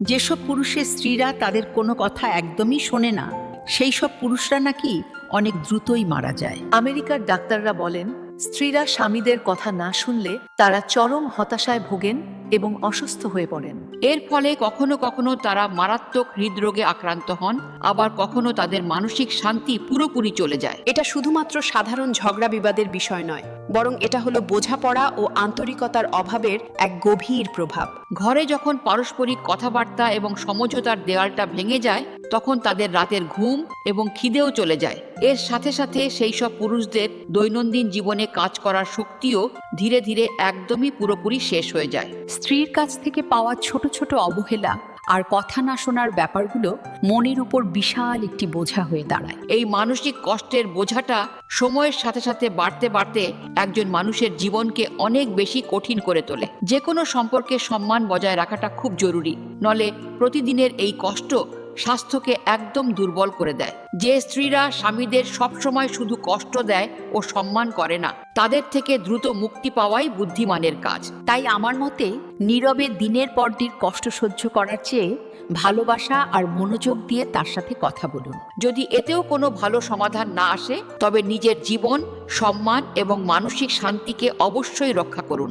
যেসব পুরুষের স্ত্রীরা তাদের কোনো কথা একদমই শোনে না, সেই সব পুরুষরা নাকি অনেক দ্রুতই মারা যায়। আমেরিকার ডাক্তাররা বলেন, স্ত্রীরা স্বামীদের কথা না শুনলে তারা চরম হতাশায় ভোগেন এবং অসুস্থ হয়ে পড়েন। এর ফলে কখনো কখনো তারা মারাত্মক হৃদরোগে আক্রান্ত হন আবার কখনো তাদের মানসিক শান্তি পুরোপুরি চলে যায়। এটা শুধুমাত্র সাধারণ ঝগড়া বিবাদের বিষয় নয় বরং এটা হলো বোঝাপড়া ও আন্তরিকতার অভাবের এক গভীর প্রভাব। ঘরে যখন পারস্পরিক কথাবার্তা এবং সমঝোতার দেওয়ালটা ভেঙে যায় তখন তাদের রাতের ঘুম এবং খিদেও চলে যায়। এর সাথে সাথে সেই সব পুরুষদের দৈনন্দিন জীবনে কাজ করার শক্তিও ধীরে ধীরে একদমই পুরোপুরি শেষ হয়ে যায়। স্ত্রীর কাছ থেকে পাওয়া ছোট ছোট অবহেলা আর কথা না শোনার ব্যাপারগুলো মনের উপর বিশাল একটি বোঝা হয়ে দাঁড়ায়। এই মানসিক কষ্টের বোঝাটা সময়ের সাথে সাথে বাড়তে বাড়তে একজন মানুষের জীবনকে অনেক বেশি কঠিন করে তোলে। যে কোনো সম্পর্কে সম্মান বজায় রাখাটা খুব জরুরি। নলে প্রতিদিনের এই কষ্ট স্বাস্থ্যকে একদম দুর্বল করে দেয়। যে স্ত্রীরা স্বামীদের সবসময় শুধু কষ্ট দেয় ও সম্মান করে না তাদের থেকে দ্রুত মুক্তি পাওয়াই বুদ্ধিমানের কাজ। তাই আমার মতে নীরবে দিনের পর দিন কষ্ট সহ্য করার চেয়ে ভালোবাসা আর মনোযোগ দিয়ে তার সাথে কথা বলুন। যদি এতেও কোনো ভালো সমাধান না আসে তবে নিজের জীবন সম্মান এবং মানসিক শান্তিকে অবশ্যই রক্ষা করুন।